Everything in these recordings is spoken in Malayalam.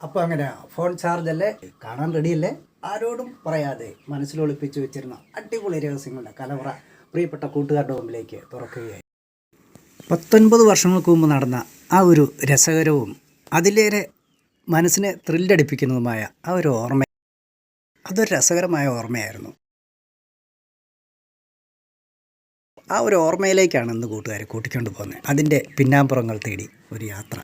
അപ്പോൾ അങ്ങനെ ഫോൺ ചാർജ് അല്ലേ? കാണാൻ റെഡിയല്ലേ ആരോടും പറയാതെ മനസ്സിൽ ഒളിപ്പിച്ചു വെച്ചിരുന്ന അടിപൊളി രഹസ്യങ്ങളുടെ കലവറ പ്രിയപ്പെട്ട കൂട്ടുകാരുടെ മുമ്പിലേക്ക് തുറക്കുകയായി. പത്തൊൻപത് വർഷങ്ങൾക്ക് മുമ്പ് നടന്ന ആ ഒരു രസകരവും അതിലേറെ മനസ്സിനെ ത്രില്ലടിപ്പിക്കുന്നതുമായ ആ ഒരു ഓർമ്മ അതൊരു രസകരമായ ഓർമ്മയായിരുന്നു. ആ ഒരു ഓർമ്മയിലേക്കാണ് ഇന്ന് കൂട്ടുകാരെ കൂട്ടിക്കൊണ്ടു പോകുന്നത്. അതിന്റെ പിന്നാമ്പുറങ്ങൾ തേടി ഒരു യാത്ര.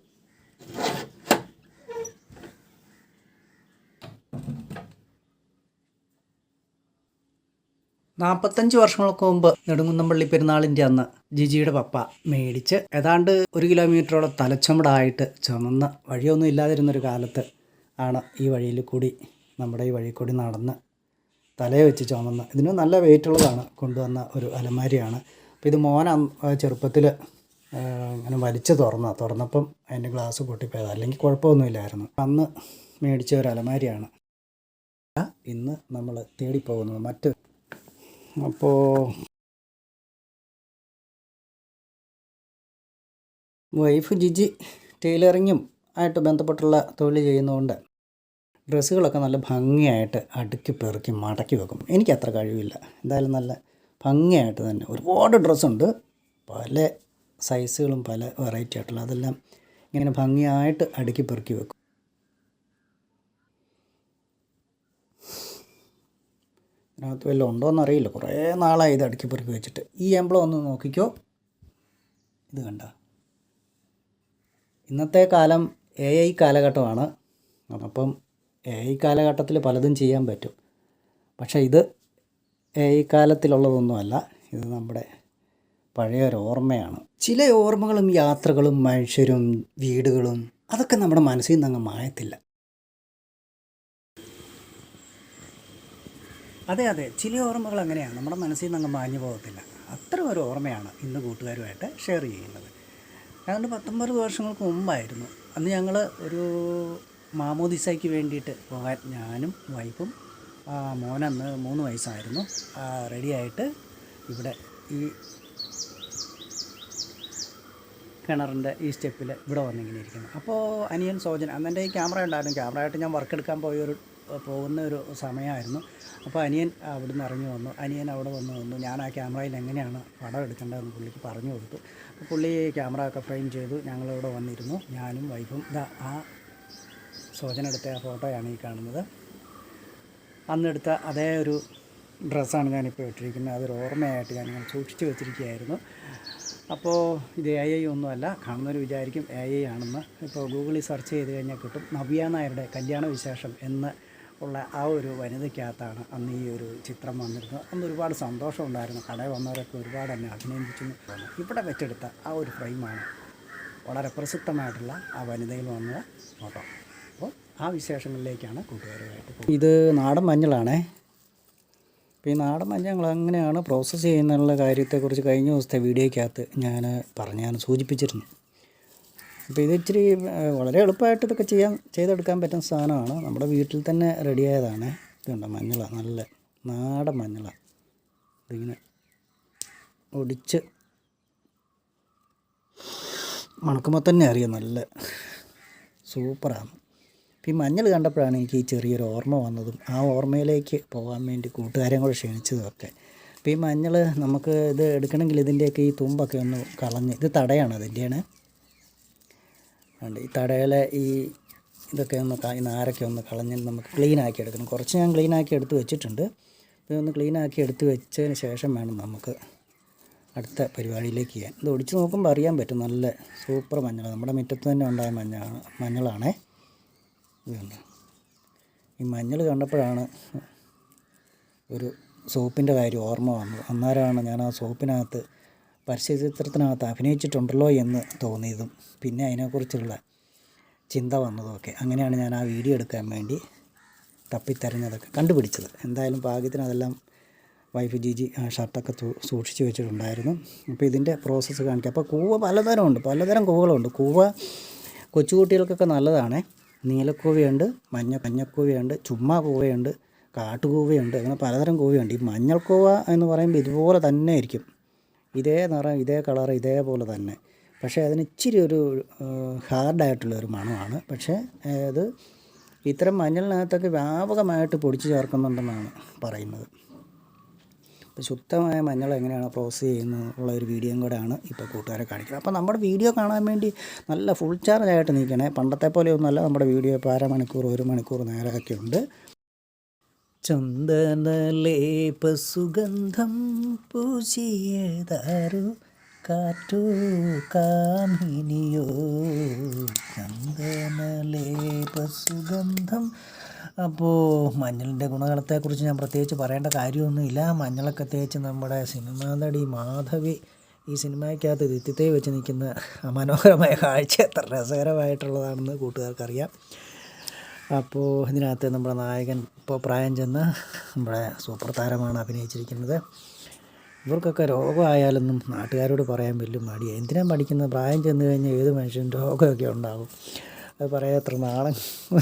നാൽപ്പത്തഞ്ച് വർഷങ്ങൾക്ക് മുമ്പ് നെടുങ്കുന്നംപള്ളി പെരുന്നാളിന്റെ അന്ന് ജിജിയുടെ പപ്പ മേടിച്ച് ഏതാണ്ട് ഒരു കിലോമീറ്ററോളം തലച്ചുമടായിട്ട് ചുമന്ന് വഴിയൊന്നും ഇല്ലാതിരുന്നൊരു കാലത്ത് ആണ് ഈ വഴിയിൽ കൂടി നമ്മുടെ ഈ വഴി കൂടി നടന്ന് തലയെ വെച്ച് ചുമന്ന്. ഇതിന് നല്ല വെയിറ്റുള്ളതാണ് കൊണ്ടുവന്ന ഒരു അലമാരിയാണ്. അപ്പോൾ ഇത് മോൻ ചെറുപ്പത്തിൽ ഇങ്ങനെ വലിച്ച് തുറന്ന തുറന്നപ്പം അതിന്റെ ഗ്ലാസ് പൊട്ടിപ്പോയത്. അല്ലെങ്കിൽ കുഴപ്പമൊന്നുമില്ലായിരുന്നു. അന്ന് മേടിച്ച ഒരു അലമാരിയാണ്. ഇന്ന് നമ്മൾ തേടിപ്പോകുന്നത് മറ്റ് അപ്പോൾ വൈഫ് ജിജി ടൈലറിങ്ങും ആയിട്ട് ബന്ധപ്പെട്ടുള്ള തൊഴിൽ ചെയ്യുന്നതുകൊണ്ട് ഡ്രസ്സുകളൊക്കെ നല്ല ഭംഗിയായിട്ട് അടുക്കി പെറുക്കി മടക്കി വെക്കും. എനിക്ക് അത്ര കഴിവില്ല. എന്തായാലും നല്ല ഭംഗിയായിട്ട് തന്നെ ഒരുപാട് ഡ്രസ്സുണ്ട്. പല സൈസുകളും പല വെറൈറ്റി ആയിട്ടുള്ള അതെല്ലാം ഇങ്ങനെ ഭംഗിയായിട്ട് അടുക്കി പെറുക്കി വെക്കും. ഇതിനകത്ത് വല്ലതും ഉണ്ടോയെന്ന് അറിയില്ല. കുറേ നാളായി ഇത് അടുക്കി പെറുക്കി വെച്ചിട്ട്. ഈ എംബ്ലം ഒന്ന് നോക്കിക്കോ. ഇത് കണ്ട. ഇന്നത്തെ കാലം എ ഐ കാലഘട്ടമാണ്. അപ്പം എ ഐ കാലഘട്ടത്തിൽ പലതും ചെയ്യാൻ പറ്റും. പക്ഷേ ഇത് എ ഐ കാലത്തിലുള്ളതൊന്നുമല്ല. ഇത് നമ്മുടെ പഴയ ഒരു ഓർമ്മയാണ്. ചില ഓർമ്മകളും യാത്രകളും മനുഷ്യരും വീടുകളും അതൊക്കെ നമ്മുടെ മനസ്സിൽ നിന്ന് അങ്ങ് മായത്തില്ല. അതെ അതെ. ചില ഓർമ്മകൾ അങ്ങനെയാണ്. നമ്മുടെ മനസ്സിൽ നിന്ന് അങ്ങ് മാഞ്ഞു പോകത്തില്ല. അത്ര ഒരു ഓർമ്മയാണ് ഇന്ന് കൂട്ടുകാരുമായിട്ട് ഷെയർ ചെയ്യുന്നത്. അതുകൊണ്ട് പത്തൊമ്പത് വർഷങ്ങൾക്ക് മുമ്പായിരുന്നു. അന്ന് ഞങ്ങൾ ഒരു മാമോദിസയ്ക്ക് വേണ്ടിയിട്ട് പോകാൻ ഞാനും വൈഫും മോനന്ന് മൂന്ന് വയസ്സായിരുന്നു. റെഡിയായിട്ട് ഇവിടെ ഈ കിണറിന്റെ ഈ സ്റ്റെപ്പിൽ ഇവിടെ വന്നിങ്ങനെ ഇരിക്കുന്നു. അപ്പോൾ അനിയൻ സോജൻ അന്ന് എന്റെ ഈ ക്യാമറ ഉണ്ടായിരുന്നു. ക്യാമറ ആയിട്ട് ഞാൻ വർക്ക് എടുക്കാൻ പോയ ഒരു പോകുന്ന ഒരു സമയമായിരുന്നു. അപ്പോൾ അനിയൻ അവിടെ നിന്ന് ഇറങ്ങി വന്നു. അനിയൻ അവിടെ വന്ന് വന്നു ഞാൻ ആ ക്യാമറയിൽ എങ്ങനെയാണ് പടം എടുക്കേണ്ടതെന്ന് പുള്ളിക്ക് പറഞ്ഞു കൊടുത്തു. അപ്പോൾ പുള്ളി ക്യാമറ ഒക്കെ ഫ്രെയിം ചെയ്തു. ഞങ്ങളിവിടെ വന്നിരുന്നു. ഞാനും വൈഫും ഇതാ ആ സോജനെടുത്ത ആ ഫോട്ടോയാണ് ഈ കാണുന്നത്. അന്നെടുത്ത അതേ ഒരു ഡ്രസ്സാണ് ഞാനിപ്പോൾ ഇട്ടിരിക്കുന്നത്. അതൊരു ഓർമ്മയായിട്ട് ഞാനിങ്ങനെ സൂക്ഷിച്ച് വെച്ചിരിക്കുകയായിരുന്നു. അപ്പോൾ ഇത് എ ഐ ഒന്നുമല്ല. കാണുന്നവർ വിചാരിക്കും എ ഐ ആണെന്ന്. ഇപ്പോൾ ഗൂഗിളിൽ സെർച്ച് ചെയ്ത് കഴിഞ്ഞാൽ കിട്ടും. നവ്യ നായരുടെ കല്യാണ വിശേഷം എന്ന് ഉള്ള ആ ഒരു വനിതയ്ക്കകത്താണ് അന്ന് ഈ ഒരു ചിത്രം വന്നിരുന്നത്. അന്ന് ഒരുപാട് സന്തോഷമുണ്ടായിരുന്നു കടയിൽ വന്നവരൊക്കെ ഒരുപാട് എന്നെ അഭിനന്ദിച്ചു. ഇവിടെ വെച്ചെടുത്ത ആ ഒരു ഫ്രെയിമാണ് വളരെ പ്രസിദ്ധമായിട്ടുള്ള ആ വനിതയിൽ വന്ന ഫോട്ടോ അപ്പോൾ ആ വിശേഷങ്ങളിലേക്കാണ് കൂട്ടുകാരുമായിട്ട് ഇത് നാടൻ മഞ്ഞളാണേ. അപ്പോൾ ഈ നാടൻ മഞ്ഞൾ ഞങ്ങൾ അങ്ങനെയാണ് പ്രോസസ്സ് ചെയ്യുന്നുള്ള കാര്യത്തെക്കുറിച്ച് കഴിഞ്ഞ ദിവസത്തെ വീഡിയോയ്ക്കകത്ത് ഞാൻ പറഞ്ഞ് ഞാൻ സൂചിപ്പിച്ചിരുന്നു അപ്പോൾ ഇത് ഇച്ചിരി വളരെ എളുപ്പമായിട്ട് ഇതൊക്കെ ചെയ്യാൻ ചെയ്തെടുക്കാൻ പറ്റുന്ന സാധനമാണ്. നമ്മുടെ വീട്ടിൽ തന്നെ റെഡിയായതാണ് ഇതുണ്ട് മഞ്ഞള. നല്ല നാടൻ മഞ്ഞള. ഇതിങ്ങനെ ഒടിച്ച് മണക്കുമ്പോൾ തന്നെ അറിയാം നല്ല സൂപ്പറാണ്. ഈ മഞ്ഞൾ കണ്ടപ്പോഴാണ് എനിക്ക് ഈ ചെറിയൊരു ഓർമ്മ വന്നതും ആ ഓർമ്മയിലേക്ക് പോകാൻ വേണ്ടി കൂട്ടുകാരെയും കൂടെ ക്ഷണിച്ചതുമൊക്കെ. അപ്പോൾ ഈ മഞ്ഞൾ നമുക്ക് ഇത് എടുക്കണമെങ്കിൽ ഇതിന്റെയൊക്കെ ഈ തുമ്പൊക്കെ ഒന്ന് കളഞ്ഞ് ഇത് തടയാണ് അതിന്റെയാണ്. ഉണ്ട് ഈ തടയിലെ ഈ ഇതൊക്കെ ഒന്ന് ഈ നാരൊക്കെ ഒന്ന് കളഞ്ഞ് നമുക്ക് ക്ലീൻ ആക്കി എടുക്കണം. കുറച്ച് ഞാൻ ക്ലീൻ ആക്കി എടുത്ത് വെച്ചിട്ടുണ്ട്. ഇതൊന്ന് ക്ലീൻ ആക്കി എടുത്ത് വെച്ചതിന് ശേഷം വേണം നമുക്ക് അടുത്ത പരിപാടിയിലേക്ക് ചെയ്യാൻ. ഇത് ഒടിച്ച് നോക്കുമ്പോൾ അറിയാൻ പറ്റും. നല്ല സൂപ്പർ മഞ്ഞൾ നമ്മുടെ മുറ്റത്ത് തന്നെ ഉണ്ടായ മഞ്ഞളാണ്. മഞ്ഞളാണേ ഇതുണ്ട് ഈ മഞ്ഞൾ കണ്ടപ്പോഴാണ് ഒരു സോപ്പിന്റെ കാര്യം ഓർമ്മ വന്നത്. അന്നേരമാണ് ഞാൻ ആ സോപ്പിനകത്ത് പരസ്യചിത്രത്തിനകത്ത് അഭിനയിച്ചിട്ടുണ്ടല്ലോ എന്ന് തോന്നിയതും പിന്നെ അതിനെക്കുറിച്ചുള്ള ചിന്ത വന്നതുമൊക്കെ. അങ്ങനെയാണ് ഞാൻ ആ വീഡിയോ എടുക്കാൻ വേണ്ടി തപ്പിത്തരഞ്ഞതൊക്കെ കണ്ടുപിടിച്ചത്. എന്തായാലും ഭാഗ്യത്തിന് അതെല്ലാം വൈഫ് ജിജി ആ ഷർട്ടൊക്കെ സൂക്ഷിച്ചു സൂക്ഷിച്ച് വെച്ചിട്ടുണ്ടായിരുന്നു. അപ്പോൾ ഇതിന്റെ പ്രോസസ്സ് കാണിക്കുക അപ്പോൾ കൂവ പലതരമുണ്ട് പലതരം കൂവകളുണ്ട്. കൂവ കൊച്ചുകുട്ടികൾക്കൊക്കെ നല്ലതാണേ. നീലക്കൂവയുണ്ട് മഞ്ഞ മഞ്ഞക്കൂവയുണ്ട് ചുമ്മാ കൂവയുണ്ട് കാട്ടുകൂവയുണ്ട് അങ്ങനെ പലതരം കൂവയുണ്ട്. ഈ മഞ്ഞൾക്കൂവ എന്ന് പറയുമ്പോൾ ഇതുപോലെ തന്നെ ആയിരിക്കും. ഇതേ നിറം ഇതേ കളർ ഇതേപോലെ തന്നെ. പക്ഷേ അതിന് ഇച്ചിരി ഒരു ഹാർഡായിട്ടുള്ള ഒരു മണമാണ്. പക്ഷേ അത് ഇത്തരം മഞ്ഞളിനകത്തൊക്കെ വ്യാപകമായിട്ട് പൊടിച്ചു ചേർക്കുന്നുണ്ടെന്നാണ് പറയുന്നത്. അപ്പോൾ ശുദ്ധമായ മഞ്ഞൾ എങ്ങനെയാണ് പ്രോസസ്സ് ചെയ്യുന്നത് ഉള്ള ഒരു വീഡിയോയും കൂടെയാണ് ഇപ്പോൾ കൂട്ടുകാരെ കാണിക്കുന്നത്. അപ്പോൾ നമ്മുടെ വീഡിയോ കാണാൻ വേണ്ടി നല്ല ഫുൾ ചാർജ് ആയിട്ട് നിൽക്കണേ. പണ്ടത്തെ പോലെയൊന്നുമല്ല നമ്മുടെ വീഡിയോ ഇപ്പോൾ അരമണിക്കൂർ ഒരു മണിക്കൂർ നേരമൊക്കെ ഉണ്ട്. ചന്ദനലേപ സുഗന്ധം പൂശിയതാരു കാറ്റു കാമിനിയോ? ചന്ദനലേപ സുഗന്ധം. അപ്പോൾ മഞ്ഞളിന്റെ ഗുണഗണത്തെക്കുറിച്ച് ഞാൻ പ്രത്യേകിച്ച് പറയേണ്ട കാര്യമൊന്നുമില്ല. മഞ്ഞളൊക്കെ തേച്ച് നമ്മുടെ സിനിമാ നടി മാധവി ഈ സിനിമയ്ക്കകത്ത് ദിത്യത്തെ വെച്ച് നിൽക്കുന്ന മനോഹരമായ കാഴ്ച എത്ര രസകരമായിട്ടുള്ളതാണെന്ന് കൂട്ടുകാർക്കറിയാം. അപ്പോൾ ഇതിനകത്ത് നമ്മുടെ നായകൻ ഇപ്പോൾ പ്രായം ചെന്ന് നമ്മുടെ സൂപ്പർ താരമാണ് അഭിനയിച്ചിരിക്കുന്നത്. ഇവർക്കൊക്കെ രോഗമായാലൊന്നും നാട്ടുകാരോട് പറയാൻ വലിയ മടിയാണ് എന്തിനാണ് പഠിക്കുന്നത് പ്രായം ചെന്ന് കഴിഞ്ഞാൽ ഏത് മനുഷ്യനും രോഗമൊക്കെ ഉണ്ടാകും അത് പറയാൻ അത്ര നാണം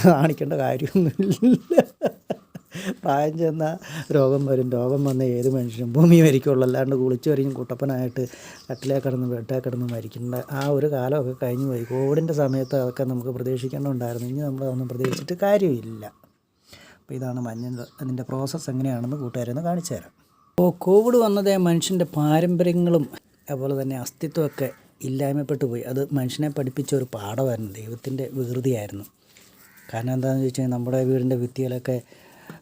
കാണിക്കേണ്ട കാര്യമൊന്നുമില്ല. പ്രായം ചെന്ന രോഗം വരും. രോഗം വന്ന ഏത് മനുഷ്യനും ഭൂമി മരിക്കുള്ളൂ. അല്ലാണ്ട് കുളിച്ചു വരിഞ്ഞ് കുട്ടപ്പനായിട്ട് കട്ടിലേ കിടന്ന് ബെഡേ കിടന്ന് മരിക്കേണ്ട ആ ഒരു കാലമൊക്കെ കഴിഞ്ഞു പോയി കോവിഡിന്റെ സമയത്ത് അതൊക്കെ നമുക്ക് പ്രതീക്ഷിക്കേണ്ടതുണ്ടായിരുന്നു. ഇനി നമ്മൾ അതൊന്നും പ്രതീക്ഷിച്ചിട്ട് കാര്യമില്ല. അപ്പോൾ ഇതാണ് മഞ്ഞ അതിന്റെ പ്രോസസ്സ് എങ്ങനെയാണെന്ന് കൂട്ടുകാരെന്ന് കാണിച്ചു തരാം. അപ്പോൾ കോവിഡ് വന്നതേ മനുഷ്യന്റെ പാരമ്പര്യങ്ങളും അതുപോലെ തന്നെ അസ്തിത്വമൊക്കെ ഇല്ലായ്മപ്പെട്ടു പോയി. അത് മനുഷ്യനെ പഠിപ്പിച്ച ഒരു പാഠമായിരുന്നു. ദൈവത്തിന്റെ വികൃതിയായിരുന്നു. കാരണം എന്താണെന്ന് ചോദിച്ചാൽ നമ്മുടെ വീടിന്റെ ഭിത്തിയിലൊക്കെ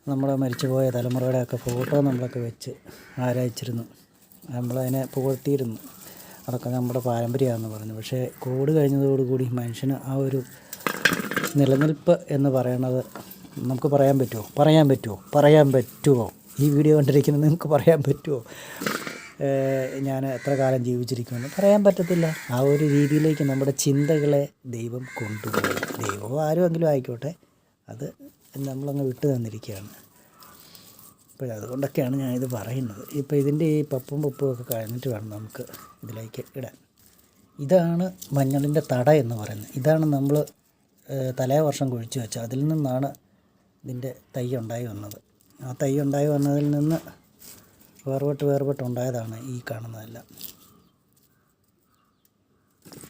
നമ്മുടെ മരിച്ചുപോയ തലമുറയുടെയൊക്കെ ഫോട്ടോ നമ്മളൊക്കെ വെച്ച് ആരായിച്ചിരുന്നു. നമ്മളതിനെ പുകഴ്ത്തിയിരുന്നു. അതൊക്കെ നമ്മുടെ പാരമ്പര്യമാണെന്ന് പറഞ്ഞു. പക്ഷേ കോവിഡ് കഴിഞ്ഞതോടുകൂടി മനുഷ്യന് ആ ഒരു നിലനിൽപ്പ് എന്ന് പറയണത് നമുക്ക് പറയാൻ പറ്റുമോ? പറയാൻ പറ്റുമോ? പറയാൻ പറ്റുമോ? ഈ വീഡിയോ കണ്ടിരിക്കുന്നത് നിങ്ങൾക്ക് പറയാൻ പറ്റുമോ? ഞാൻ എത്ര കാലം ജീവിച്ചിരിക്കുമെന്ന് പറയാൻ പറ്റത്തില്ല. ആ ഒരു രീതിയിലേക്ക് നമ്മുടെ ചിന്തകളെ ദൈവം കൊണ്ടുപോയി. ദൈവമോ ആരുമെങ്കിലും ആയിക്കോട്ടെ. അത് നമ്മളങ്ങ് വിട്ടു തന്നിരിക്കുകയാണ്. അപ്പോൾ അതുകൊണ്ടൊക്കെയാണ് ഞാനിത് പറയുന്നത്. ഇപ്പോൾ ഇതിന്റെ ഈ പപ്പും പപ്പും ഒക്കെ കഴിഞ്ഞിട്ട് വേണം നമുക്ക് ഇതിലേക്ക് ഇടാൻ. ഇതാണ് മഞ്ഞളിന്റെ തട എന്ന് പറയുന്നത്. ഇതാണ് നമ്മൾ തലേ വർഷം കുഴിച്ചു വെച്ചത് അതിൽ നിന്നാണ് ഇതിന്റെ തൈ ഉണ്ടായി വന്നത്. ആ തൈ ഉണ്ടായി വന്നതിൽ നിന്ന് വേർപെട്ട് വേർപെട്ട് ഉണ്ടായതാണ് ഈ കാണുന്നതെല്ലാം.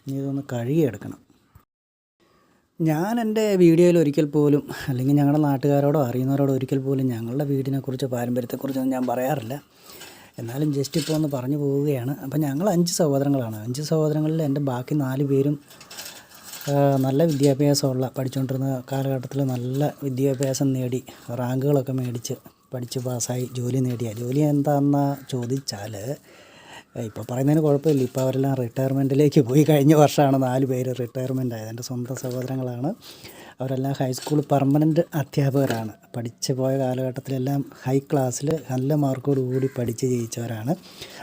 ഇനി ഇതൊന്ന് കഴുകിയെടുക്കണം. ഞാൻ എന്റെ വീഡിയോയിൽ ഒരിക്കൽ പോലും അല്ലെങ്കിൽ ഞങ്ങളുടെ നാട്ടുകാരോടോ അറിയുന്നവരോടോ ഒരിക്കൽ പോലും ഞങ്ങളുടെ വീടിനെക്കുറിച്ച് പാരമ്പര്യത്തെക്കുറിച്ചൊന്നും ഞാൻ പറയാറില്ല. എന്നാലും ജസ്റ്റ് ഇപ്പോൾ ഒന്ന് പറഞ്ഞു പോവുകയാണ്. അപ്പോൾ ഞങ്ങൾ അഞ്ച് സഹോദരങ്ങളാണ്. അഞ്ച് സഹോദരങ്ങളിൽ എന്റെ ബാക്കി നാല് പേരും നല്ല വിദ്യാഭ്യാസമുള്ള പഠിച്ചുകൊണ്ടിരുന്ന കാലഘട്ടത്തിൽ നല്ല വിദ്യാഭ്യാസം നേടി റാങ്കുകളൊക്കെ മേടിച്ച് പഠിച്ച് പാസ്സായി ജോലി നേടിയ. ജോലി എന്താണെന്ന് ചോദിച്ചാൽ ഇപ്പോൾ പറയുന്നതിന് കുഴപ്പമില്ല. ഇപ്പോൾ അവരെല്ലാം റിട്ടയർമെന്റിലേക്ക് പോയി കഴിഞ്ഞ വർഷമാണ് നാല് പേര് റിട്ടയർമെന്റ് ആയത്. എന്റെ സ്വന്തം സഹോദരങ്ങളാണ്. അവരെല്ലാം ഹൈസ്കൂൾ പെർമനന്റ് അധ്യാപകരാണ്. പഠിച്ചു പോയ കാലഘട്ടത്തിലെല്ലാം ഹൈ ക്ലാസ്സിൽ നല്ല മാർക്കോട് കൂടി പഠിച്ച് ജയിച്ചവരാണ്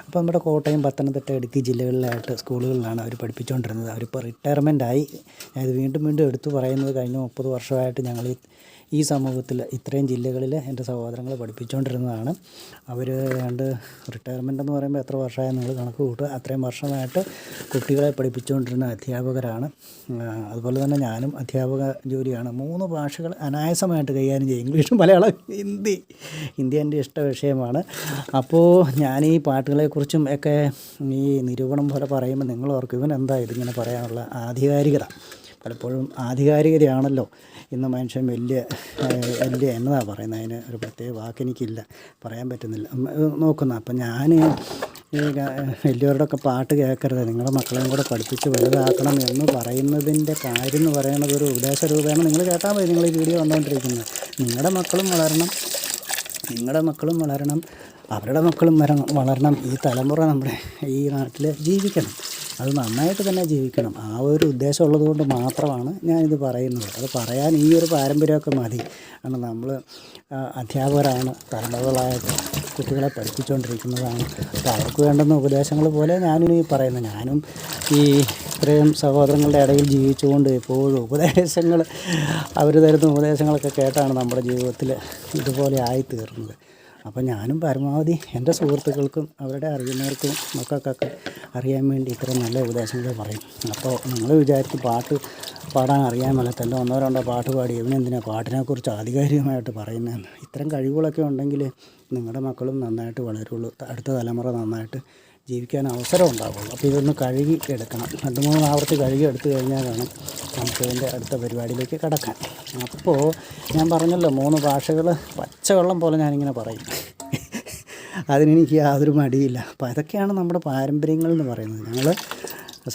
അപ്പോൾ നമ്മുടെ കോട്ടയം പത്തനംതിട്ട ഇടുക്കി ജില്ലകളിലായിട്ട് സ്കൂളുകളിലാണ് അവർ പഠിപ്പിച്ചുകൊണ്ടിരുന്നത് അവരിപ്പോൾ റിട്ടയർമെന്റ് ആയി. ഞാനിത് വീണ്ടും വീണ്ടും എടുത്തു പറയുന്നത് കഴിഞ്ഞ മുപ്പത് വർഷമായിട്ട് ഞങ്ങൾ ഈ ഈ സമൂഹത്തിൽ ഇത്രയും ജില്ലകളിൽ എന്റെ സഹോദരങ്ങൾ പഠിപ്പിച്ചുകൊണ്ടിരുന്നതാണ് അവർ രണ്ട് റിട്ടയർമെന്റ് എന്ന് പറയുമ്പോൾ എത്ര വർഷമായി നിങ്ങൾ കണക്ക് കൂട്ടുക? അത്രയും വർഷമായിട്ട് കുട്ടികളെ പഠിപ്പിച്ചുകൊണ്ടിരുന്ന അധ്യാപകരാണ്. അതുപോലെ തന്നെ ഞാനും അധ്യാപക ജോലിയാണ്. മൂന്ന് ഭാഷകൾ അനായാസമായിട്ട് കൈകാര്യം ചെയ്യും. ഇംഗ്ലീഷും മലയാളം ഹിന്ദി. ഹിന്ദി എന്റെ ഇഷ്ട വിഷയമാണ്. അപ്പോൾ ഞാൻ ഈ പാട്ടുകളെക്കുറിച്ചും ഒക്കെ ഈ നിരൂപണം പോലെ പറയുമ്പോൾ നിങ്ങൾ ഓർക്കും ഇവൻ എന്താ ഇതിങ്ങനെ പറയാനുള്ള ആധികാരികത? പലപ്പോഴും ആധികാരികതയാണല്ലോ ഇന്ന് മനുഷ്യൻ വലിയ വലിയ എന്നതാണ് പറയുന്നത്? അതിന് ഒരു പ്രത്യേക വാക്കെനിക്കില്ല പറയാൻ പറ്റുന്നില്ല. നോക്കുന്ന. അപ്പം ഞാൻ വലിയവരുടെയൊക്കെ പാട്ട് കേൾക്കരുത്. നിങ്ങളുടെ മക്കളെയും കൂടെ പഠിപ്പിച്ച് വലുതാക്കണം എന്ന് പറയുന്നതിന്റെ കാര്യം എന്ന് പറയുന്നത് ഒരു ഉപദേശ രൂപേണ നിങ്ങൾ കേട്ടാൽ മതി. നിങ്ങൾ ഈ വീഡിയോ വന്നുകൊണ്ടിരിക്കുന്നത് നിങ്ങളുടെ മക്കളും വളരണം. നിങ്ങളുടെ മക്കളും വളരണം. അവരുടെ മക്കളും വരണം വളരണം. ഈ തലമുറ നമ്മുടെ ഈ നാട്ടിൽ ജീവിക്കണം. അത് നന്നായിട്ട് തന്നെ ജീവിക്കണം. ആ ഒരു ഉദ്ദേശം ഉള്ളത് കൊണ്ട് മാത്രമാണ് ഞാനിത് പറയുന്നത്. അത് പറയാൻ ഈ ഒരു പാരമ്പര്യമൊക്കെ മതി. കാരണം നമ്മൾ അധ്യാപകരാണ് തലമുറകളായിട്ട് കുട്ടികളെ പഠിപ്പിച്ചുകൊണ്ടിരിക്കുന്നതാണ്. അപ്പോൾ അവർക്ക് വേണ്ടുന്ന ഉപദേശങ്ങൾ പോലെ ഞാനും ഈ പറയുന്നത്. ഞാനും ഈ ഇത്രയും സഹോദരങ്ങളുടെ ഇടയിൽ ജീവിച്ചുകൊണ്ട് എപ്പോഴും ഉപദേശങ്ങൾ അവർ തരുന്ന ഉപദേശങ്ങളൊക്കെ കേട്ടാണ് നമ്മുടെ ജീവിതത്തിൽ ഇതുപോലെ ആയിത്തീർന്നത്. അപ്പോൾ ഞാനും പരമാവധി എന്റെ സുഹൃത്തുക്കൾക്കും അവരുടെ അറിയുന്നവർക്കും മക്കൾക്കൊക്കെ അറിയാൻ വേണ്ടി ഇത്ര നല്ല ഉപദേശങ്ങൾ പറയും. അപ്പോൾ നിങ്ങൾ വിചാരിച്ച് പാട്ട് പാടാൻ അറിയാൻ മേലത്തല്ല ഒന്നോ രണ്ടോ പാട്ട് പാടി ഇവനെന്തിനാ പാട്ടിനെക്കുറിച്ച് ആധികാരികമായിട്ട് പറയുന്നതെന്ന്. ഇത്തരം കഴിവുകളൊക്കെ ഉണ്ടെങ്കിൽ നിങ്ങളുടെ മക്കളും നന്നായിട്ട് വളരുള്ളൂ. അടുത്ത തലമുറ നന്നായിട്ട് ജീവിക്കാൻ അവസരം ഉണ്ടാവുള്ളൂ അപ്പോൾ ഇതൊന്ന് കഴുകി എടുക്കണം. രണ്ട് മൂന്ന് ആവർത്തി കഴുകി എടുത്തു കഴിഞ്ഞാൽ വേണം നമുക്ക് ഇതിന്റെ അടുത്ത പരിപാടിയിലേക്ക് കിടക്കാൻ. അപ്പോൾ ഞാൻ പറഞ്ഞല്ലോ മൂന്ന് ഭാഷകൾ പച്ചവെള്ളം പോലെ ഞാനിങ്ങനെ പറയും. അതിനെനിക്ക് യാതൊരു മടിയില്ല. അപ്പോൾ അതൊക്കെയാണ് നമ്മുടെ പാരമ്പര്യങ്ങൾ എന്ന് പറയുന്നത്. ഞങ്ങൾ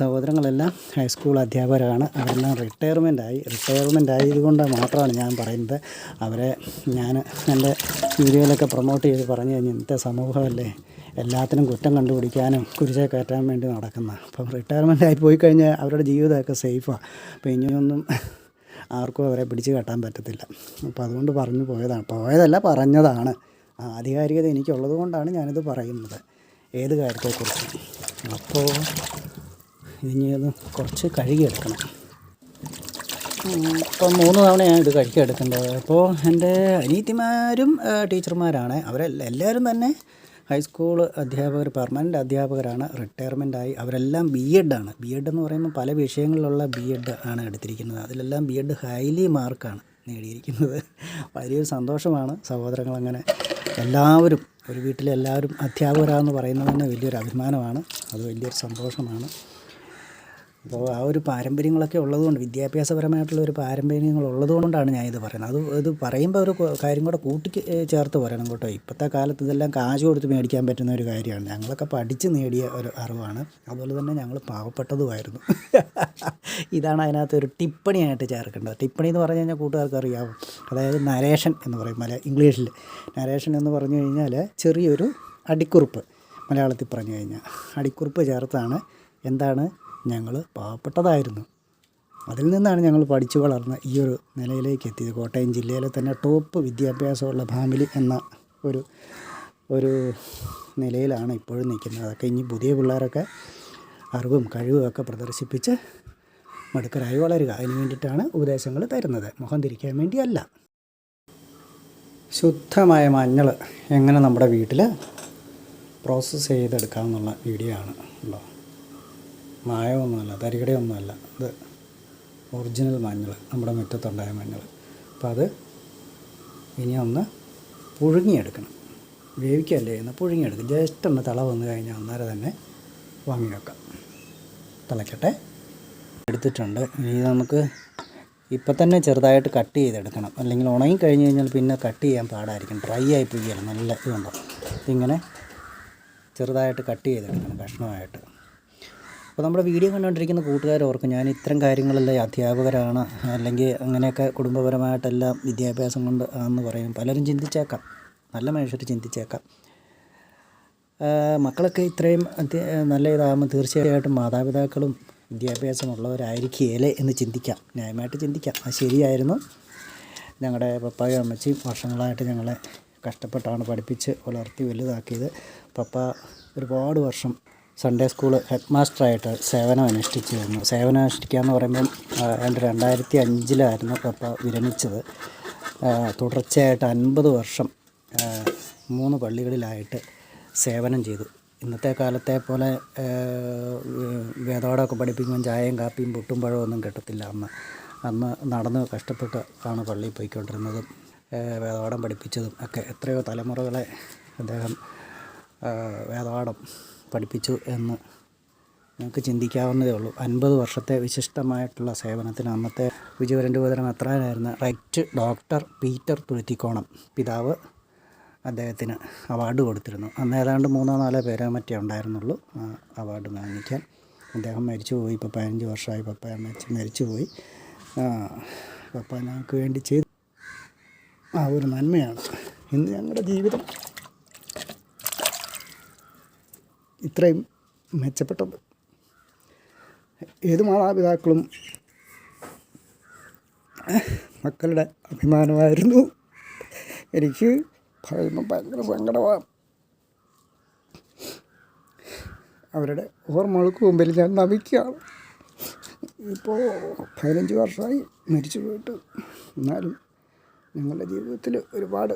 സഹോദരങ്ങളെല്ലാം ഹൈസ്കൂൾ അധ്യാപകരാണ്. അവരെല്ലാം റിട്ടയർമെന്റ് ആയി റിട്ടയർമെന്റ് ആയതുകൊണ്ട് മാത്രമാണ് ഞാൻ പറയുന്നത്. അവരെ ഞാൻ എന്റെ വീഡിയോയിലൊക്കെ പ്രൊമോട്ട് ചെയ്ത് പറഞ്ഞു കഴിഞ്ഞാൽ ഇന്നത്തെ സമൂഹമല്ലേ? എല്ലാത്തിനും കുറ്റം കണ്ടുപിടിക്കാനും കുരിശെ കയറ്റാൻ വേണ്ടി നടക്കുന്ന. അപ്പം റിട്ടയർമെന്റ് ആയി പോയി കഴിഞ്ഞാൽ അവരുടെ ജീവിതമൊക്കെ സേഫാണ് അപ്പോൾ ഇനിയൊന്നും ആർക്കും അവരെ പിടിച്ച് കെട്ടാൻ പറ്റത്തില്ല. അപ്പോൾ അതുകൊണ്ട് പറഞ്ഞു പോയതാണ്. പോയതല്ല പറഞ്ഞതാണ്. ആധികാരികത എനിക്കുള്ളത് കൊണ്ടാണ് ഞാനിത് പറയുന്നത്. ഏത് കാര്യത്തെക്കുറിച്ചും. അപ്പോൾ ഇനി അത് കുറച്ച് കഴുകിയെടുക്കണം. ഇപ്പം മൂന്ന് ഞാൻ ഇത് കഴുകിയെടുക്കേണ്ടത് അപ്പോൾ എന്റെ അനീതിമാരും ടീച്ചർമാരാണ്. അവരെല്ലാവരും തന്നെ ഹൈസ്കൂൾ അധ്യാപകർ പെർമനന്റ് അധ്യാപകരാണ് റിട്ടയർമെന്റ് ആയി അവരെല്ലാം ബി എഡാണ് ബി എഡ് എന്ന് പറയുമ്പോൾ പല വിഷയങ്ങളിലുള്ള ബി എഡ് ആണ് എടുത്തിരിക്കുന്നത്. അതിലെല്ലാം ബി എഡ് ഹൈലി മാർക്കാണ് നേടിയിരിക്കുന്നത്. വലിയൊരു സന്തോഷമാണ് സഹോദരങ്ങൾ അങ്ങനെ എല്ലാവരും ഒരു വീട്ടിലെ എല്ലാവരും അധ്യാപകരാണെന്ന് പറയുന്നത് തന്നെ വലിയൊരു അഭിമാനമാണ്. അത് വലിയൊരു സന്തോഷമാണ്. അപ്പോൾ ആ ഒരു പാരമ്പര്യങ്ങളൊക്കെ ഉള്ളതുകൊണ്ട് വിദ്യാഭ്യാസപരമായിട്ടുള്ള ഒരു പാരമ്പര്യങ്ങൾ ഉള്ളതുകൊണ്ടാണ് ഞാൻ ഇത് പറയുന്നത്. അത് ഇത് പറയുമ്പോൾ ഒരു കാര്യം കൂടെ കൂട്ടി ചേർത്ത് പറയണം കേട്ടോ. ഇപ്പോഴത്തെ കാലത്ത് ഇതെല്ലാം കാശ് കൊടുത്ത് മേടിക്കാൻ പറ്റുന്ന ഒരു കാര്യമാണ്. ഞങ്ങളൊക്കെ പഠിച്ച് നേടിയ ഒരു അറിവാണ്. അതുപോലെ തന്നെ ഞങ്ങൾ പാവപ്പെട്ടതുമായിരുന്നു. ഇതാണ് അതിനകത്ത് ഒരു ടിപ്പണിയായിട്ട് ചേർക്കേണ്ടത്. ടിപ്പണി എന്ന് പറഞ്ഞു കഴിഞ്ഞാൽ കൂട്ടുകാർക്ക് അറിയാവും. അതായത് നരേഷൻ എന്ന് പറയും മല ഇംഗ്ലീഷിൽ. നരേഷൻ എന്ന് പറഞ്ഞു കഴിഞ്ഞാൽ ചെറിയൊരു അടിക്കുറിപ്പ് മലയാളത്തിൽ പറഞ്ഞു കഴിഞ്ഞാൽ. അടിക്കുറിപ്പ് ചേർത്താണ്. എന്താണ്? ഞങ്ങൾ പാവപ്പെട്ടതായിരുന്നു. അതിൽ നിന്നാണ് ഞങ്ങൾ പഠിച്ചു വളർന്ന ഈ ഒരു നിലയിലേക്ക് എത്തിയത്. കോട്ടയം ജില്ലയിലെ തന്നെ ടോപ്പ് വിദ്യാഭ്യാസമുള്ള ഫാമിലി എന്ന ഒരു ഒരു നിലയിലാണ് ഇപ്പോഴും നിൽക്കുന്നത്. അതൊക്കെ ഇനി പുതിയ പിള്ളേരൊക്കെ അറിവും കഴിവും ഒക്കെ പ്രദർശിപ്പിച്ച് മടുക്കരായി വളരുക. അതിന് വേണ്ടിയിട്ടാണ് ഉപദേശങ്ങൾ തരുന്നത്. മുഖം തിരിക്കാൻ വേണ്ടിയല്ല. ശുദ്ധമായ മഞ്ഞൾ എങ്ങനെ നമ്മുടെ വീട്ടിൽ പ്രോസസ്സ് ചെയ്തെടുക്കാമെന്നുള്ള വീഡിയോ ആണ് ഉള്ളോ മായമൊന്നുമല്ല തരികടയൊന്നുമല്ല. ഇത് ഒറിജിനൽ മഞ്ഞൾ നമ്മുടെ മുറ്റത്തുണ്ടായ മഞ്ഞൾ. അപ്പോൾ അത് ഇനി ഒന്ന് പുഴുങ്ങിയെടുക്കണം. വേവിക്കല്ലേ എന്ന് പുഴുങ്ങിയെടുക്കും. ജസ്റ്റ് ഒന്ന് തള വന്നു കഴിഞ്ഞാൽ അന്നേരം തന്നെ വാങ്ങി വെക്കാം. തിളയ്ക്കട്ടെ എടുത്തിട്ടുണ്ട്. ഇനി നമുക്ക് ഇപ്പം തന്നെ ചെറുതായിട്ട് കട്ട് ചെയ്തെടുക്കണം. അല്ലെങ്കിൽ ഉണങ്ങി കഴിഞ്ഞ് കഴിഞ്ഞാൽ പിന്നെ കട്ട് ചെയ്യാൻ പാടായിരിക്കും. ഡ്രൈ ആയി പോവുകയാണ് നല്ല ഇതുണ്ടോ? ഇതിങ്ങനെ ചെറുതായിട്ട് കട്ട് ചെയ്തെടുക്കണം. കഷ്ണമായിട്ട്. അപ്പോൾ നമ്മുടെ വീഡിയോ കണ്ടുകൊണ്ടിരിക്കുന്ന കൂട്ടുകാരോർക്കും ഞാൻ ഇത്തരം കാര്യങ്ങളെല്ലാം അധ്യാപകരാണ് അല്ലെങ്കിൽ അങ്ങനെയൊക്കെ കുടുംബപരമായിട്ടെല്ലാം വിദ്യാഭ്യാസം കൊണ്ട് ആണെന്ന് പറയും. പലരും ചിന്തിച്ചേക്കാം നല്ല മനുഷ്യർ ചിന്തിച്ചേക്കാം. മക്കളൊക്കെ ഇത്രയും നല്ല ഇതാകുമ്പോൾ തീർച്ചയായിട്ടും മാതാപിതാക്കളും വിദ്യാഭ്യാസമുള്ളവരായിരിക്കുകയില്ലേ എന്ന് ചിന്തിക്കാം ന്യായമായിട്ട് ചിന്തിക്കാം. അത് ശരിയായിരുന്നു. ഞങ്ങളുടെ പപ്പായും അമ്മച്ചിയും വർഷങ്ങളായിട്ട് ഞങ്ങളെ കഷ്ടപ്പെട്ടാണ് പഠിപ്പിച്ച് വളർത്തി വലുതാക്കിയത്. പപ്പ ഒരുപാട് വർഷം സൺഡേ സ്കൂൾ ഹെഡ് മാസ്റ്ററായിട്ട് സേവനം അനുഷ്ഠിച്ചു വന്നു സേവനം അനുഷ്ഠിക്കുക എന്ന് പറയുമ്പം എന്റെ രണ്ടായിരത്തി അഞ്ചിലായിരുന്നു പപ്പ വിരമിച്ചത്. തുടർച്ചയായിട്ട് അൻപത് വർഷം മൂന്ന് പള്ളികളിലായിട്ട് സേവനം ചെയ്തു. ഇന്നത്തെ കാലത്തെ പോലെ വേദപാഠമൊക്കെ പഠിപ്പിക്കുമ്പോൾ ചായയും കാപ്പിയും പുട്ടും പഴവും ഒന്നും കിട്ടത്തില്ല അന്ന്. അന്ന് നടന്ന് കഷ്ടപ്പെട്ട് ആണ് പള്ളിയിൽ പോയിക്കൊണ്ടിരുന്നതും. വേദപാഠം പഠിപ്പിച്ചതും ഒക്കെ. എത്രയോ തലമുറകളെ അദ്ദേഹം വേദപാഠം പഠിപ്പിച്ചു എന്ന് നമുക്ക് ചിന്തിക്കാവുന്നതേ ഉള്ളൂ. അൻപത് വർഷത്തെ വിശിഷ്ടമായിട്ടുള്ള സേവനത്തിന് അന്നത്തെ വിജയവരണ്ടുപതരം അത്രയായിരുന്ന റൈറ്റ് ഡോക്ടർ പീറ്റർ തുരുത്തിക്കോണം പിതാവ് അദ്ദേഹത്തിന് അവാർഡ് കൊടുത്തിരുന്നു. അന്ന് ഏതാണ്ട് മൂന്നോ നാലോ പേരോ മറ്റേ ഉണ്ടായിരുന്നുള്ളൂ അവാർഡ് വാങ്ങിക്കാൻ. അദ്ദേഹം മരിച്ചുപോയി ഇപ്പോൾ പതിനഞ്ച് വർഷമായി പപ്പ അമ്മച്ചി മരിച്ചുപോയി. പോയി പപ്പ ഞങ്ങൾക്ക് വേണ്ടി ചെയ്തു ആ ഒരു നന്മയാണ്. ഇന്ന് ഞങ്ങളുടെ ജീവിതം ഇത്രയും മെച്ചപ്പെട്ടത്. ഏത് മാതാപിതാക്കളും മക്കളുടെ അഭിമാനമായിരുന്നു. എനിക്ക് പറയുമ്പോൾ ഭയങ്കര സങ്കടമാണ് അവരുടെ ഓർമ്മകൾക്ക് മുമ്പിൽ ഞാൻ നമിക്കുകയാണ്. ഇപ്പോൾ പതിനഞ്ച് വർഷമായി മരിച്ചു പോയിട്ട്. എന്നാലും ഞങ്ങളുടെ ജീവിതത്തിൽ ഒരുപാട്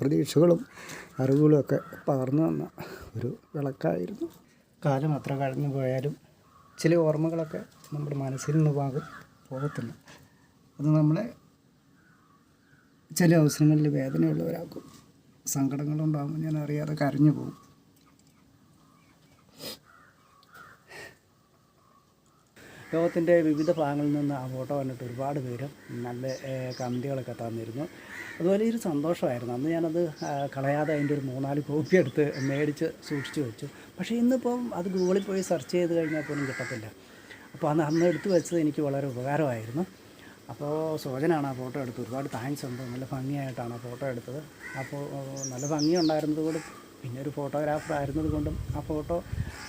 പ്രതീക്ഷകളും അറിവുകളൊക്കെ പകർന്നു തന്ന ഒരു വിളക്കായിരുന്നു. കാലം അത്ര കഴിഞ്ഞു പോയാലും ചില ഓർമ്മകളൊക്കെ നമ്മുടെ മനസ്സിൽ നിന്ന് പാകും പോകത്തില്ല. അത് നമ്മളെ ചില അവസരങ്ങളിൽ വേദനയുള്ളവരാക്കും. സങ്കടങ്ങളുണ്ടാകുമ്പോൾ ഞാൻ അറിയാതെ കരഞ്ഞു പോകും. ലോകത്തിന്റെ വിവിധ ഭാഗങ്ങളിൽ നിന്ന് ആ ഫോട്ടോ വന്നിട്ട് ഒരുപാട് പേര് നല്ല കമന്റുകളൊക്കെ തന്നിരുന്നു. അതുപോലെ ഒരു സന്തോഷമായിരുന്നു. അന്ന് ഞാനത് കളയാതെ അതിന്റെ ഒരു മൂന്നാൽ കോപ്പി എടുത്ത് മേടിച്ച് സൂക്ഷിച്ചു വെച്ചു. പക്ഷേ ഇന്നിപ്പം അത് ഗൂഗിളിൽ പോയി സെർച്ച് ചെയ്ത് കഴിഞ്ഞാൽ പോലും കിട്ടത്തില്ല. അപ്പോൾ അന്ന് അന്ന് എടുത്തു വെച്ചത് എനിക്ക് വളരെ ഉപകാരമായിരുന്നു. അപ്പോൾ സോജനാണ് ആ ഫോട്ടോ എടുത്തത്. ഒരുപാട് താങ്ക്സ് ഉണ്ട്. നല്ല ഭംഗിയായിട്ടാണ് ആ ഫോട്ടോ എടുത്തത്. അപ്പോൾ നല്ല ഭംഗി ഉണ്ടായിരുന്നത് കൊണ്ട് പിന്നെ ഒരു ഫോട്ടോഗ്രാഫർ ആയിരുന്നത് കൊണ്ടും ആ ഫോട്ടോ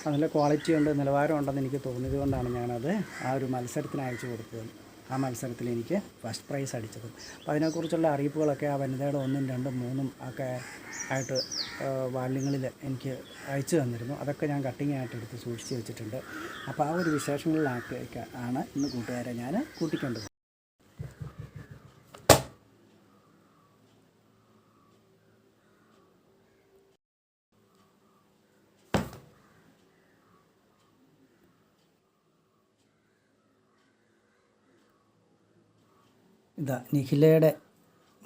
നല്ല ക്വാളിറ്റി ഉണ്ട് നിലവാരമുണ്ടെന്ന് എനിക്ക് തോന്നിയത് കൊണ്ടാണ് ഞാനത് ആ ഒരു മത്സരത്തിന് അയച്ചു കൊടുത്തത്. ആ മത്സരത്തിൽ എനിക്ക് ഫസ്റ്റ് പ്രൈസ് അടിച്ചത്. അപ്പോൾ അതിനെക്കുറിച്ചുള്ള അറിയിപ്പുകളൊക്കെ ആ വനിതയുടെ ഒന്നും രണ്ടും മൂന്നും ഒക്കെ ആയിട്ട് വാല്യങ്ങളിൽ എനിക്ക് അയച്ചു തന്നിരുന്നു. അതൊക്കെ ഞാൻ കട്ടിങ് ആയിട്ട് എടുത്ത് സൂക്ഷിച്ച് വെച്ചിട്ടുണ്ട്. അപ്പോൾ ആ ഒരു വിശേഷങ്ങളിലാക്കി ആണ് ഇന്ന് കൂട്ടുകാരെ ഞാൻ കൂട്ടിക്കൊണ്ടത് ഇതാ നിഖിലയുടെ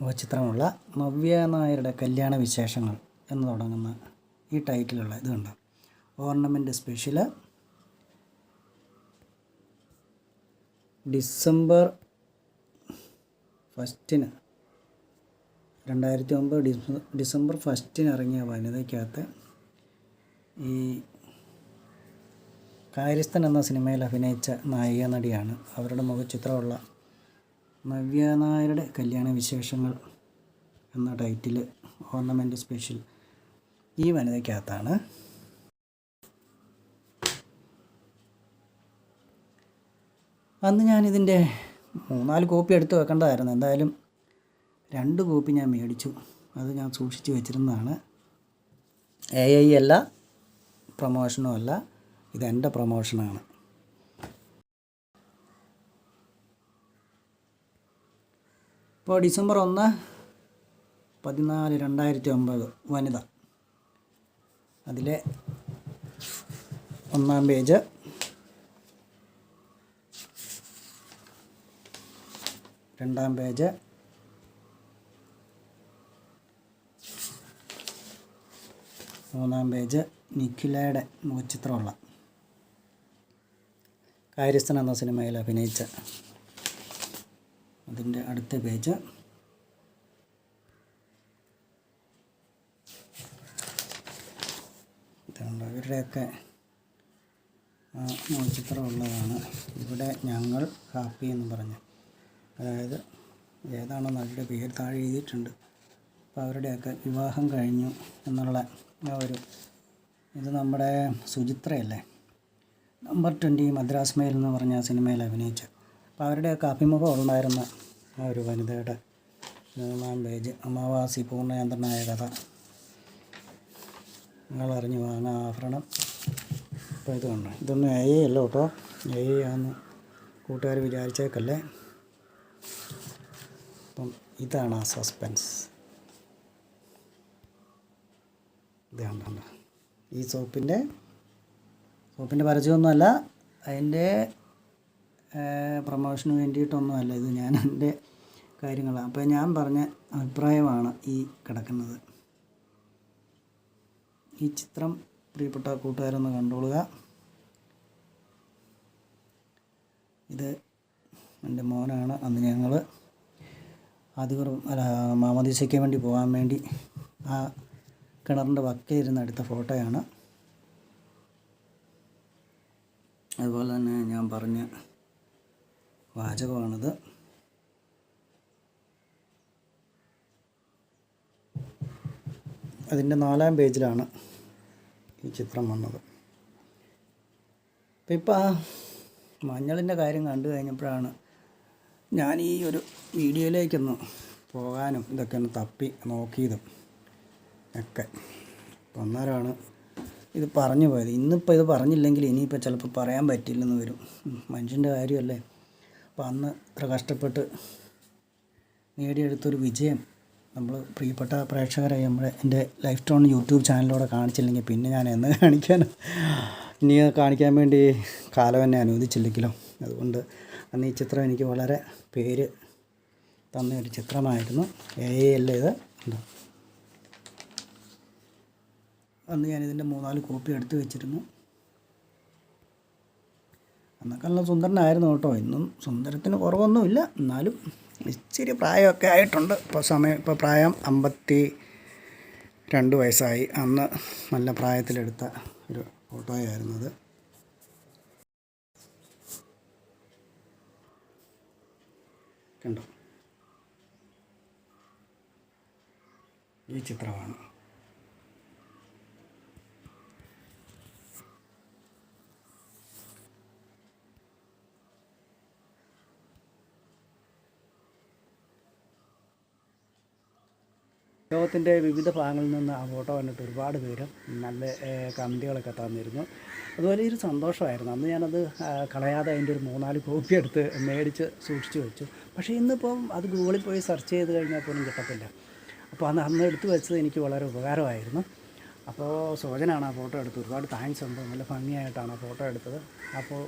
മുഖചിത്രമുള്ള നവ്യ നായരുടെ കല്യാണ വിശേഷങ്ങൾ എന്ന് തുടങ്ങുന്ന ഈ ടൈറ്റിലുള്ള ഇത് കണ്ടോ? സ്പെഷ്യൽ ഡിസംബർ ഫസ്റ്റിന് രണ്ടായിരത്തി ഒമ്പത് ഡിസംബർ ഡിസംബർ ഫസ്റ്റിന് ഇറങ്ങിയ വനിതയ്ക്കകത്ത് ഈ കാര്യസ്ഥൻ എന്ന സിനിമയിൽ അഭിനയിച്ച നായിക നടിയാണ്. അവരുടെ മുഖചിത്രമുള്ള നവ്യ നായരുടെ കല്യാണ വിശേഷങ്ങൾ എന്ന ടൈറ്റിൽ ഓർണമെന്റ് സ്പെഷ്യൽ ഈ വനിതയ്ക്കകത്താണ്. അന്ന് ഞാനിതിന്റെ മൂന്നാൽ കോപ്പി എടുത്ത് വെക്കേണ്ടതായിരുന്നു. എന്തായാലും രണ്ട് കോപ്പി ഞാൻ മേടിച്ചു. അത് ഞാൻ സൂക്ഷിച്ച് വെച്ചിരുന്നതാണ്. എ ഐ അല്ല പ്രൊമോഷനും അല്ല ഇതെന്റെ പ്രൊമോഷനാണ് ഇപ്പോൾ ഡിസംബർ ഒന്ന് പതിനാല് രണ്ടായിരത്തി ഒമ്പത് വനിത. അതിലെ ഒന്നാം പേജ്. രണ്ടാം പേജ്. മൂന്നാം പേജ്. നിഖിലയുടെ മുഖചിത്രമുള്ള. കാര്യസ്ഥൻ എന്ന സിനിമയിൽ അഭിനയിച്ച അതിന്റെ അടുത്ത പേജ്. ഇവരുടെയൊക്കെ മോചിത്രം ചിത്രമുള്ളതാണ് ഇവിടെ ഞങ്ങൾ ഹാപ്പി എന്ന് പറഞ്ഞു. അതായത് ഏതാണോ നല്ലൊരു പേര് താഴെ എഴുതിയിട്ടുണ്ട്. അപ്പോൾ അവരുടെയൊക്കെ വിവാഹം കഴിഞ്ഞു എന്നുള്ള ആ ഒരു ഇത് നമ്മുടെ സുചിത്രയല്ലേ? നമ്പർ ട്വന്റി മദ്രാസ് മേൽ എന്ന് പറഞ്ഞ സിനിമയിൽ അഭിനയിച്ച അപ്പോൾ അവരുടെയൊക്കെ അഭിമുഖം ഉണ്ടായിരുന്ന ആ ഒരു വനിതയുടെ മൂന്നാം പേജ് അമാവാസി പൂർണയന്ത്രനായ കഥ. നിങ്ങളറിഞ്ഞു വാങ്ങാൻ ആഭരണം. അപ്പോൾ ഇതുണ്ട് ഇതൊന്നും എ അല്ല കേട്ടോ. എ ആന്ന് കൂട്ടുകാർ വിചാരിച്ചേക്കല്ലേ? അപ്പം ഇതാണ് ആ സസ്പെൻസ്. ഇത് ഈ സോപ്പിന്റെ സോപ്പിന്റെ പരസ്യമൊന്നുമല്ല അതിന്റെ പ്രൊമോഷന് വേണ്ടിയിട്ടൊന്നുമല്ല ഇത് ഞാൻ എന്റെ കാര്യങ്ങളാണ് അപ്പോൾ ഞാൻ പറഞ്ഞ അഭിപ്രായമാണ് ഈ കിടക്കുന്നത്. ഈ ചിത്രം പ്രിയപ്പെട്ട കൂട്ടുകാരൊന്ന് കണ്ടോളുക. ഇത് എന്റെ മോനാണ്. അന്ന് ഞങ്ങൾ അധികം അല്ല മാമദീസയ്ക്ക് വേണ്ടി പോകാൻ വേണ്ടി ആ കിണറിന്റെ വക്കയിരുന്ന് എടുത്ത ഫോട്ടോയാണ്. അതുപോലെ തന്നെ ഞാൻ പറഞ്ഞ വാചകമാണിത്. അതിന്റെ നാലാം പേജിലാണ് ഈ ചിത്രം വന്നത്. അപ്പം ഇപ്പം ആ മഞ്ഞളിന്റെ കാര്യം കണ്ടു കഴിഞ്ഞപ്പോഴാണ് ഞാൻ ഈ ഒരു വീഡിയോയിലേക്കൊന്ന് പോകാനും ഇതൊക്കെ ഒന്ന് തപ്പി നോക്കിയതും ഒക്കെ. അപ്പം അന്നേരമാണ് ഇത് പറഞ്ഞു പോയത്. ഇന്നിപ്പോൾ ഇത് പറഞ്ഞില്ലെങ്കിൽ ഇനിയിപ്പോൾ ചിലപ്പോൾ പറയാൻ പറ്റില്ലെന്ന് വരും. മനുഷ്യന്റെ കാര്യമല്ലേ? അപ്പോൾ അന്ന് ഇത്ര കഷ്ടപ്പെട്ട് നേടിയെടുത്തൊരു വിജയം നമ്മൾ പ്രിയപ്പെട്ട പ്രേക്ഷകരെ നമ്മുടെ എന്റെ ലൈഫ് ടോൺ യൂട്യൂബ് ചാനലിലൂടെ കാണിച്ചില്ലെങ്കിൽ പിന്നെ ഞാൻ എന്ന് കാണിക്കാൻ ഇനി കാണിക്കാൻ വേണ്ടി കാലം എന്നെ അനുവദിച്ചില്ലെങ്കിലോ? അതുകൊണ്ട് അന്ന് ഈ ചിത്രം എനിക്ക് വളരെ പേര് തന്ന ഒരു ചിത്രമായിരുന്നു. എ അല്ല ഇത്. അന്ന് ഞാനിതിന്റെ മൂന്നാൽ കോപ്പി എടുത്തു വെച്ചിരുന്നു. അന്നൊക്കെ സുന്ദരനായിരുന്നു കേട്ടോ. ഇന്നും സുന്ദരത്തിന് കുറവൊന്നുമില്ല. എന്നാലും ഇച്ചിരി പ്രായമൊക്കെ ആയിട്ടുണ്ട്. ഇപ്പോൾ സമയം ഇപ്പോൾ പ്രായം അമ്പത്തി രണ്ട് വയസ്സായി. അന്ന് നല്ല പ്രായത്തിലെടുത്ത ഒരു ഫോട്ടോയായിരുന്നത്. കണ്ടോ? ഈ ചിത്രമാണ്. ലോകത്തിന്റെ വിവിധ ഭാഗങ്ങളിൽ നിന്ന് ആ ഫോട്ടോ കണ്ടിട്ട് ഒരുപാട് പേര് നല്ല കമന്റുകളൊക്കെ തന്നിരുന്നു. അതുപോലെ ഒരു സന്തോഷമായിരുന്നു. അന്ന് ഞാനത് കളയാതെ അതിന്റെ ഒരു മൂന്നാൽ കോപ്പി എടുത്ത് മേടിച്ച് സൂക്ഷിച്ചു വെച്ചു. പക്ഷേ ഇന്നിപ്പം അത് ഗൂഗിളിൽ പോയി സെർച്ച് ചെയ്ത് കഴിഞ്ഞാൽ പോലും കിട്ടത്തില്ല. അപ്പോൾ അന്ന് അന്ന് എടുത്തു വെച്ചത് എനിക്ക് വളരെ ഉപകാരമായിരുന്നു. അപ്പോൾ സോജനാണ് ആ ഫോട്ടോ എടുത്തത്. ഒരുപാട് താങ്ക്സ് ഉണ്ട്. നല്ല ഭംഗിയായിട്ടാണ് ആ ഫോട്ടോ എടുത്തത്. അപ്പോൾ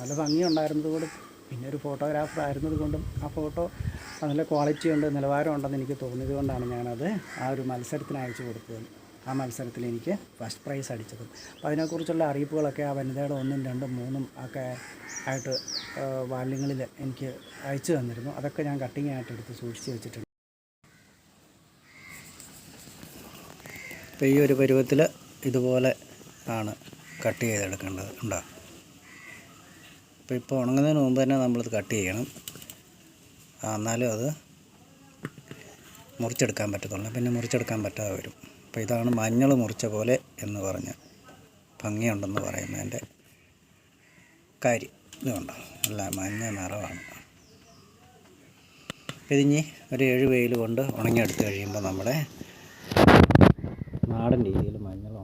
നല്ല ഭംഗിയുണ്ടായിരുന്നത് കൊണ്ട് പിന്നെ ഒരു ഫോട്ടോഗ്രാഫർ ആയിരുന്നത് കൊണ്ടും ആ ഫോട്ടോ നല്ല ക്വാളിറ്റി ഉണ്ട് നിലവാരമുണ്ടെന്ന് എനിക്ക് തോന്നിയത് കൊണ്ടാണ് ഞാനത് ആ ഒരു മത്സരത്തിന് അയച്ചു കൊടുത്തത്. ആ മത്സരത്തിൽ എനിക്ക് ഫസ്റ്റ് പ്രൈസ് അടിച്ചത്. അപ്പോൾ അതിനെക്കുറിച്ചുള്ള അറിയിപ്പുകളൊക്കെ ആ വനിതയുടെ ഒന്നും രണ്ടും മൂന്നും ഒക്കെ ആയിട്ട് വാല്യങ്ങളിൽ എനിക്ക് അയച്ചു തന്നിരുന്നു. അതൊക്കെ ഞാൻ കട്ടിങ് ആയിട്ട് എടുത്ത് സൂക്ഷിച്ച് വെച്ചിട്ടുണ്ട്. അപ്പോൾ ഈ ഒരു പരുവത്തിൽ ഇതുപോലെ ആണ് കട്ട് ചെയ്തെടുക്കേണ്ടത്. ഉണ്ടോ? അപ്പോൾ ഇപ്പോൾ ഉണങ്ങുന്നതിന് മുമ്പ് തന്നെ നമ്മളിത് കട്ട് ചെയ്യണം. എന്നാലും അത് മുറിച്ചെടുക്കാൻ പറ്റത്തുള്ളൂ. പിന്നെ മുറിച്ചെടുക്കാൻ പറ്റാതെ വരും. അപ്പോൾ ഇതാണ് മഞ്ഞൾ മുറിച്ച പോലെ എന്ന് പറഞ്ഞ് ഭംഗിയുണ്ടെന്ന് പറയുന്നതിന്റെ കാര്യം. ഇതുകൊണ്ടോ അല്ല മഞ്ഞ നിറമാണ്. ഇതിഞ്ഞ് ഒരു ഏഴ് വെയിൽ കൊണ്ട് ഉണങ്ങിയെടുത്ത് കഴിയുമ്പോൾ നമ്മുടെ നാടൻ രീതിയിൽ മഞ്ഞൾ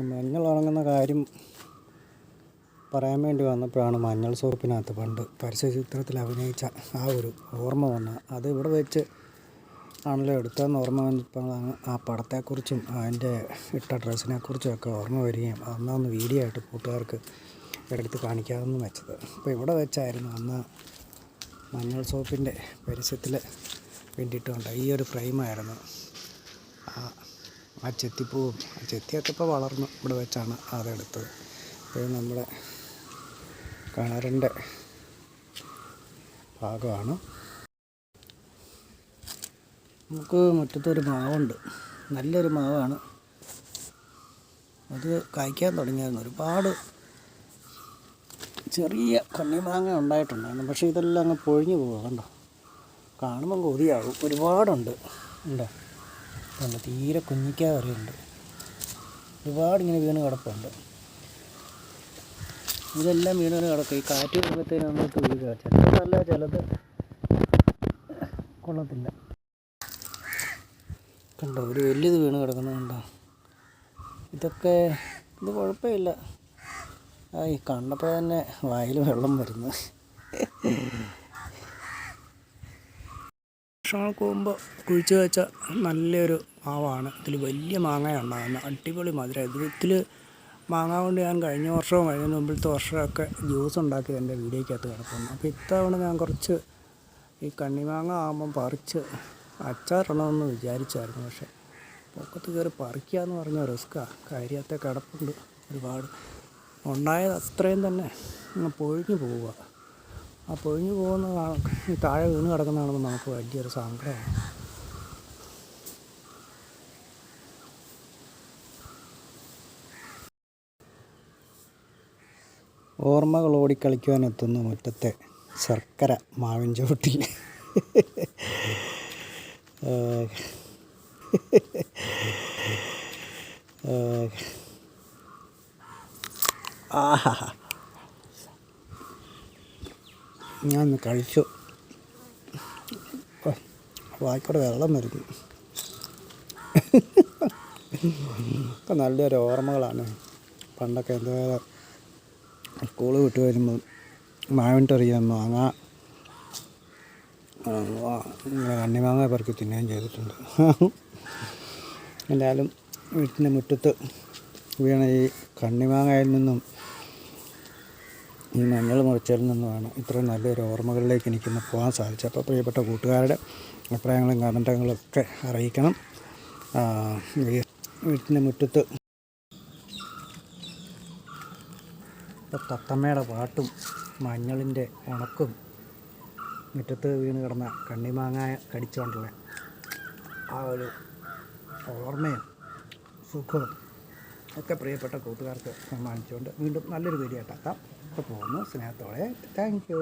ഈ മഞ്ഞൾ ഉണങ്ങുന്ന കാര്യം പറയാൻ വേണ്ടി വന്നപ്പോഴാണ് മഞ്ഞൾ സോപ്പിനകത്ത് പണ്ട് പരസ്യചിത്രത്തിൽ അഭിനയിച്ച ആ ഒരു ഓർമ്മ വന്ന അത് ഇവിടെ വെച്ച് ആണല്ലോ എടുത്തതെന്ന് ഓർമ്മ വന്നപ്പോഴാണ് ആ പടത്തെക്കുറിച്ചും അതിന്റെ ഇട്ട ഡ്രസ്സിനെക്കുറിച്ചും ഒക്കെ ഓർമ്മ വരികയും അന്നൊന്ന് വീഡിയോ ആയിട്ട് കൂട്ടുകാർക്ക് എടുത്ത് കാണിക്കാമെന്ന് വെച്ചത്. അപ്പോൾ ഇവിടെ വെച്ചായിരുന്നു അന്ന് മഞ്ഞൾ സോപ്പിന്റെ പരസ്യത്തിൽ വേണ്ടിയിട്ട് കൊണ്ട് ഈ ഒരു ഫ്രെയിമായിരുന്നു. ആ ചെത്തിപ്പൂവും ആ ചെത്തിയൊക്കെ ഇപ്പോൾ വളർന്നു. ഇവിടെ വെച്ചാണ് അതെടുത്തത് ഇത് നമ്മുടെ കിണറിന്റെ ഭാഗമാണ്. നമുക്ക് മുറ്റത്തൊരു മാവുണ്ട്. നല്ലൊരു മാവാണ്. അത് കായ്ക്കാൻ തുടങ്ങിയായിരുന്നു. ഒരുപാട് ചെറിയ കണ്ണിമാങ്ങ ഉണ്ടായിട്ടുണ്ടായിരുന്നു. പക്ഷേ ഇതെല്ലാം അങ്ങ് പൊഴിഞ്ഞു പോകാം കണ്ടോ? കാണുമ്പം കൊതിയാവും. ഒരുപാടുണ്ട്. ഉണ്ടോ. ഉണ്ട് തീരെ കുഞ്ഞിക്കാ വരെയുണ്ട് ഒരുപാട് ഇങ്ങനെ വീണ് കിടപ്പുണ്ട്. ഇതെല്ലാം വീണ് കിടക്കും. ഈ കാറ്റ് വരുമ്പോഴത്തേനും നമ്മൾക്ക് വീഴുക ചിലത് നല്ല ചിലത് കൊള്ളത്തില്ല. കണ്ടോ ഒരു വലിയത് വീണ് കിടക്കുന്നുണ്ടോ ഇതൊക്കെ ഇത് കുഴപ്പമില്ല. ആയി കണ്ടപ്പോൾ തന്നെ വായിൽ വെള്ളം വരുന്നു. വർഷങ്ങൾക്ക് മുമ്പ് കുഴിച്ചു വെച്ച നല്ലൊരു മാവാണ്. ഇതിൽ വലിയ മാങ്ങയാണ് ഉണ്ടാകുന്നത് അടിപൊളി മധുരം. ഇത് ഇതിൽ മാങ്ങ കൊണ്ട് ഞാൻ കഴിഞ്ഞ വർഷവും കഴിഞ്ഞ മുമ്പിലത്തെ വർഷമൊക്കെ ജ്യൂസ് ഉണ്ടാക്കി എന്റെ വീഡിയോക്കകത്ത് കിടക്കുന്നു. അപ്പോൾ ഇത്തവണ ഞാൻ കുറച്ച് ഈ കണ്ണിമാങ്ങ ആകുമ്പം പറിച്ച് അച്ചാറിടണമെന്ന് വിചാരിച്ചായിരുന്നു. പക്ഷേ പൊക്കത്ത് കയറി പറിക്കുക എന്ന് പറഞ്ഞ റിസ്ക്കാണ് കാര്യത്തെ കിടപ്പുണ്ട് ഒരുപാട്. ഉണ്ടായത് അത്രയും തന്നെ പൊഴിഞ്ഞു പോവുക. ആ പൊഴിഞ്ഞു പോകുന്ന താഴെ വീണ് കിടക്കുന്ന കാണുമ്പോൾ നമുക്ക് വലിയൊരു സങ്കടമാണ്. ഓർമ്മകൾ ഓടിക്കളിക്കുവാൻ എത്തുന്ന മുറ്റത്തെ ശർക്കര മാവിൻ. ഏഹ്. ആഹാ ഞാൻ കഴിച്ചു ഓ, വെള്ളം വരുന്നു ഒക്കെ നല്ലൊരു ഓർമ്മകളാണ് പണ്ടൊക്കെ എന്താ സ്കൂൾ വിട്ടു വരുമ്പോൾ മാവിന്ററിയാൻ മാങ്ങ കണ്ണിമാങ്ങ പെറുക്കി തിന്നുകയും ചെയ്തിട്ടുണ്ട്. എന്തായാലും വീട്ടിന്റെ മുറ്റത്ത് വീണ ഈ കണ്ണിമാങ്ങയിൽ നിന്നും ഈ മഞ്ഞൾ മുറിച്ചതിൽ നിന്നുമാണ് ഇത്രയും നല്ലൊരു ഓർമ്മകളിലേക്ക് എനിക്കിന്ന് പോകാൻ സാധിച്ചത്. അപ്പോൾ പ്രിയപ്പെട്ട കൂട്ടുകാരുടെ അഭിപ്രായങ്ങളും കമന്റുകളും ഒക്കെ അറിയിക്കണം. വീട്ടിന്റെ മുറ്റത്ത് തത്തമ്മയുടെ പാട്ടും മഞ്ഞളിന്റെ ഉണക്കും. മുറ്റത്ത് വീണ് കിടന്ന കണ്ണിമാങ്ങ കടിച്ചുകൊണ്ടുള്ള ആ ഒരു ഓർമ്മയും സുഖവും ഒക്കെ പ്രിയപ്പെട്ട കൂട്ടുകാർക്ക് സമ്മാനിച്ചുകൊണ്ട് വീണ്ടും നല്ലൊരു വീഡിയോ ആട്ടാക്കാം അപ്പോൾ പോകുന്നു സ്നേഹത്തോടെ. താങ്ക്